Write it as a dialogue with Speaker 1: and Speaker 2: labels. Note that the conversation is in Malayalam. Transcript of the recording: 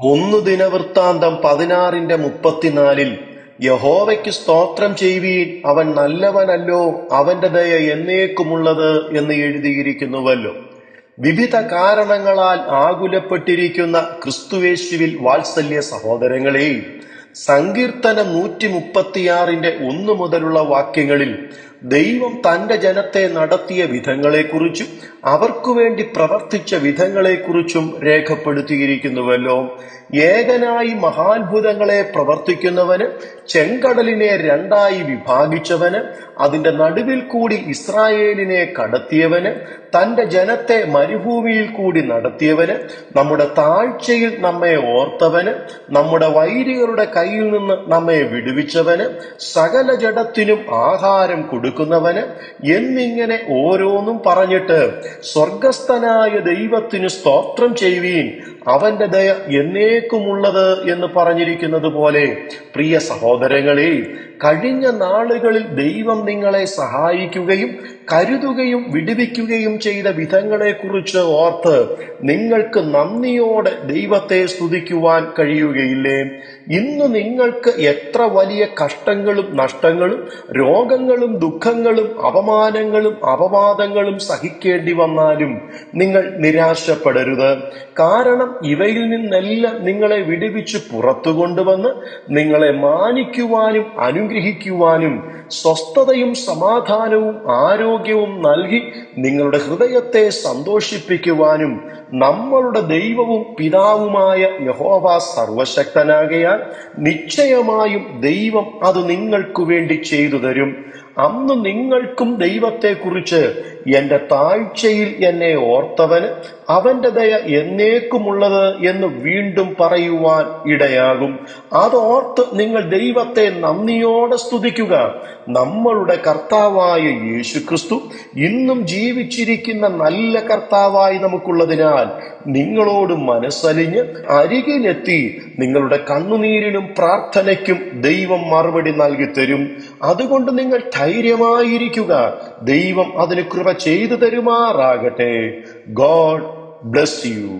Speaker 1: ഒന്ന് ദിനവൃത്താന്തം പതിനാറിന്റെ മുപ്പത്തിനാലിൽ യഹോവയ്ക്ക് സ്തോത്രം ചെയ്യുവീൻ അവൻ നല്ലവനല്ലോ അവന്റെ ദയ എന്നേക്കുമുള്ളത് എന്ന് എഴുതിയിരിക്കുന്നുവല്ലോ. വിവിധ കാരണങ്ങളാൽ ആകുലപ്പെട്ടിരിക്കുന്ന ക്രിസ്തുവേശുവിൽ വാത്സല്യ സഹോദരങ്ങളെ സങ്കീർത്തനം നൂറ്റി മുപ്പത്തിയാറിന്റെ ഒന്നു മുതലുള്ള വാക്യങ്ങളിൽ ദൈവം തന്റെ ജനത്തെ നടത്തിയ വിധങ്ങളെക്കുറിച്ചും അവർക്കു വേണ്ടി പ്രവർത്തിച്ച വിധങ്ങളെക്കുറിച്ചും രേഖപ്പെടുത്തിയിരിക്കുന്നുവല്ലോ. ഏകനായി മഹാത്ഭുതങ്ങളെ പ്രവർത്തിക്കുന്നവന് ചെങ്കടലിനെ രണ്ടായി വിഭാഗിച്ചവന് അതിന്റെ നടുവിൽ കൂടി ഇസ്രായേലിനെ കടത്തിയവന് തന്റെ ജനത്തെ മരുഭൂമിയിൽ കൂടി നടത്തിയവന് നമ്മുടെ താഴ്ചയിൽ നമ്മെ ഓർത്തവന് നമ്മുടെ വൈരികളുടെ കയ്യിൽ നിന്ന് നമ്മെ വിടുവിച്ചവന് സകല ജഡത്തിനും ആഹാരം കൊടുക്കുന്നവന് എന്നിങ്ങനെ ഓരോന്നും പറഞ്ഞിട്ട് സ്വർഗസ്ഥനായ ദൈവത്തിന് സ്തോത്രം ചെയ്യുവീൻ. അവന്റെ ദയ എന്നേക്കുമുള്ളത് എന്ന് പറഞ്ഞിരിക്കുന്നത് പോലെ പ്രിയ സഹോദരങ്ങളെ കഴിഞ്ഞ നാളുകളിൽ ദൈവം നിങ്ങളെ സഹായിക്കുകയും കരുതുകയും വിടുവിക്കുകയും ചെയ്ത വിധങ്ങളെക്കുറിച്ച് ഓർത്ത് നിങ്ങൾക്ക് നന്ദിയോടെ ദൈവത്തെ സ്തുതിക്കുവാൻ കഴിയുകയില്ലേ? ഇന്ന് നിങ്ങൾക്ക് എത്ര വലിയ കഷ്ടങ്ങളും നഷ്ടങ്ങളും രോഗങ്ങളും ദുഃഖങ്ങളും അപമാനങ്ങളും അപവാദങ്ങളും സഹിക്കേണ്ടി വന്നാലും നിങ്ങൾ നിരാശപ്പെടരുത്. കാരണം ഇവയിൽ നിന്നെല്ലാം നിങ്ങളെ വിടുവിച്ച് പുറത്തു കൊണ്ടുവന്ന് നിങ്ങളെ മാനിക്കുവാനും അനുഗ്രഹിക്കുവാനും സ്വസ്ഥതയും സമാധാനവും ആരോഗ്യവും നൽകി നിങ്ങളുടെ ഹൃദയത്തെ സന്തോഷിപ്പിക്കുവാനും നമ്മളുടെ ദൈവവും പിതാവുമായ യഹോവ സർവശക്തനാകയാൽ നിശ്ചയമായും ദൈവം അത് നിങ്ങൾക്കു വേണ്ടി ചെയ്തു തരും. അന്ന് നിങ്ങൾക്കും ദൈവത്തെക്കുറിച്ച് എന്റെ താഴ്ചയിൽ എന്നെ ഓർത്തവന് അവന്റെ ദയ എന്നേക്കുമുള്ളത് എന്ന് വീണ്ടും പറയുവാൻ ഇടയാകും. അതോർത്ത് നിങ്ങൾ ദൈവത്തെ നന്ദിയോടെ സ്തുതിക്കുക. നമ്മളുടെ കർത്താവായ യേശു ക്രിസ്തു ഇന്നും ജീവിച്ചിരിക്കുന്ന നല്ല കർത്താവായി നമുക്കുള്ളതിനാൽ നിങ്ങളോട് മനസ്സലിഞ്ഞ് അരികിലെത്തി നിങ്ങളുടെ കണ്ണുനീരിനും പ്രാർത്ഥനയ്ക്കും ദൈവം മറുപടി നൽകി തരും. അതുകൊണ്ട് നിങ്ങൾ ധൈര്യമായിരിക്കുക. ദൈവം അതിന് കൃപ ചെയ്തു തരുമാറാകട്ടെ. God bless you.